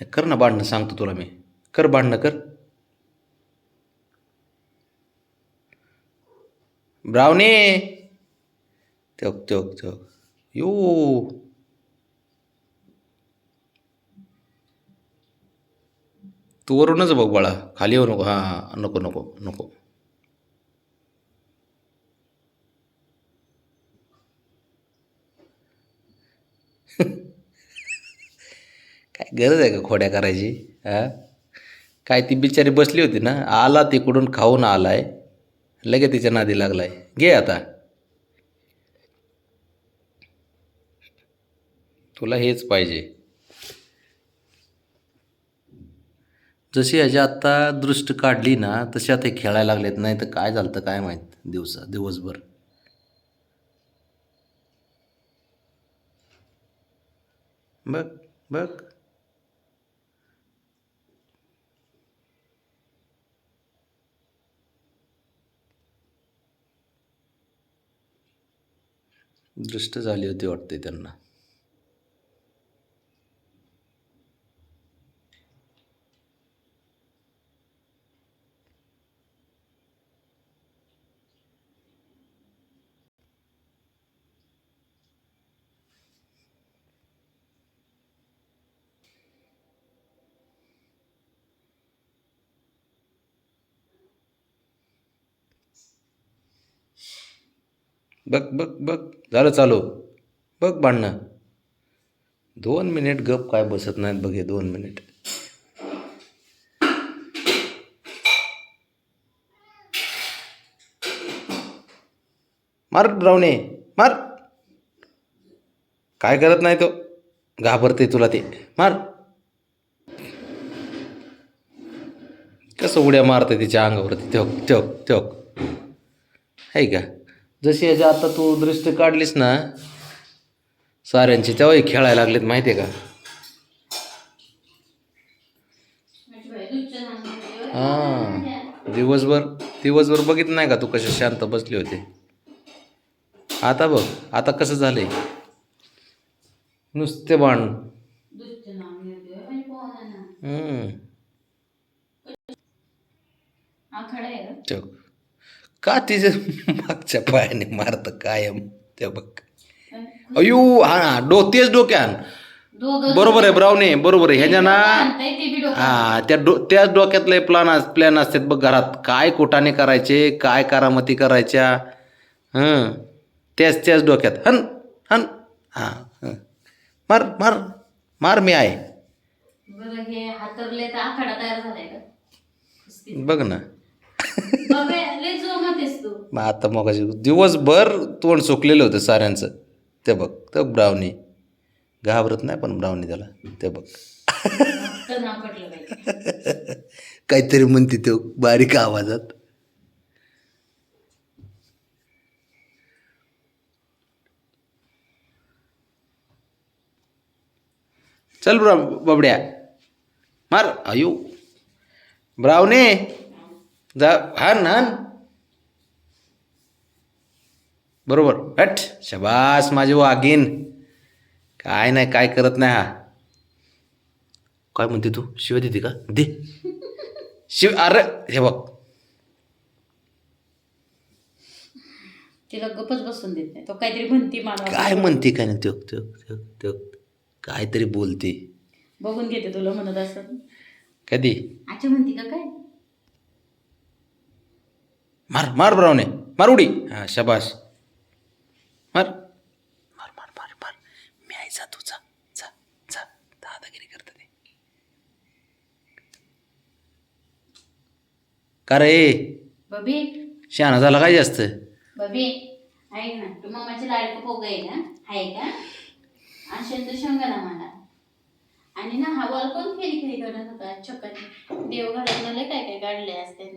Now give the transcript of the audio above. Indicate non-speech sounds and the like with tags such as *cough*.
कर ना भांडणं सांगतो तुला मी. कर भांडणं कर. ब्रावणे! तेव तेव तेव यो! तू वरूनच बघ बाळा. खाली येऊ नको. हां. नको नको नको. *laughs* गरज आहे का खोड्या करायची? हा? काय ती बिचारी बसली होती ना आला तिकडून खाऊन आला आहे लगेच तिच्या नादी लागला आहे घे आता. तुला हेच पाहिजे. जशी ह्याची आत्ता दृष्ट काढली ना तशी आता खेळायला लागलेत. नाही तर काय झालं तर काय माहीत दिवसा दिवसभर. बघ बघ. दृष्ट झाली होती वाटते त्यांना. बघ बघ बघ. झालं चालू. बघ भांडणं. दोन मिनिट गप काय बसत नाहीत बघ हे दोन मिनिट. मार ब्राऊने मार. काय करत नाही तो? घाबरते तुला ते. मार. कसं उड्या मारते तिच्या अंगावरती? ठेव ठेव ठेव. आहे का? जशी याच्या आता तू दृष्टी काढलीस ना साऱ्यांची तेव्हाही खेळायला लागलेत माहिती आहे का? हां दिवसभर दिवसभर बघितलं नाही का तू कसे शांत बसले होते? आता बघ आता कसं झालंय? नुसते बाण हम्म. ठेव का तिच्या मागच्या पायाने मारतं कायम ते बघ. अयो हा डो तेच डोक्यान बरोबर आहे ब्रावणे बरोबर आहे ह्याच्या ना हा त्या डो त्याच डोक्यातले प्लान प्लॅन असतात बघ घरात. काय कोटाने करायचे काय करामती करायच्या हं. त्याच त्याच डोक्यात. हन हन. हां हं. मार मार मार मी आहे. बघ ना. तू. मग आता मग दिवसभर तोंड सुकलेलं होतं साऱ्यांचं. ते बघ ते ब्रावनी घाबरत नाही पण ब्रावनी त्याला. ते बघ. फक्त नाव पटलं पाहिजे. काहीतरी म्हणते तो बारीक आवाजात. चल ब्रा बाबड्या. मार. अयो ब्रावने जा हान हान. बरोबर. हट. शबास माझी वाघीन काय नाही काय करत नाही हा. काय म्हणते तू? शिव देते का? दे. शिव अरे हे बघ. तिला गपच बसून देत नाही. तो काहीतरी म्हणती काय म्हणते? काय नाही त्यो त्यो त्यो त्यो काहीतरी बोलते. बघून घेते तुला म्हणत असत. कधी? आच्या म्हणती का काय? मार मार ब्रावणे. मार उडी. हा शबास. मार. मार मार मार मार. मी आई जा तू जा जा जा. दादागिरी करते ते. का रे? बबी. शहाणा झाला काय जास्त? बबी ऐक ना तू मामाची लाडकं पोग आहे ना? आहे का? आणि शेंदू शेंगा ना मला. आणि ना हा बॉल कोण खेळी खेळी करत होता? चक्कर देव घरात काय काय काढले त्यांनी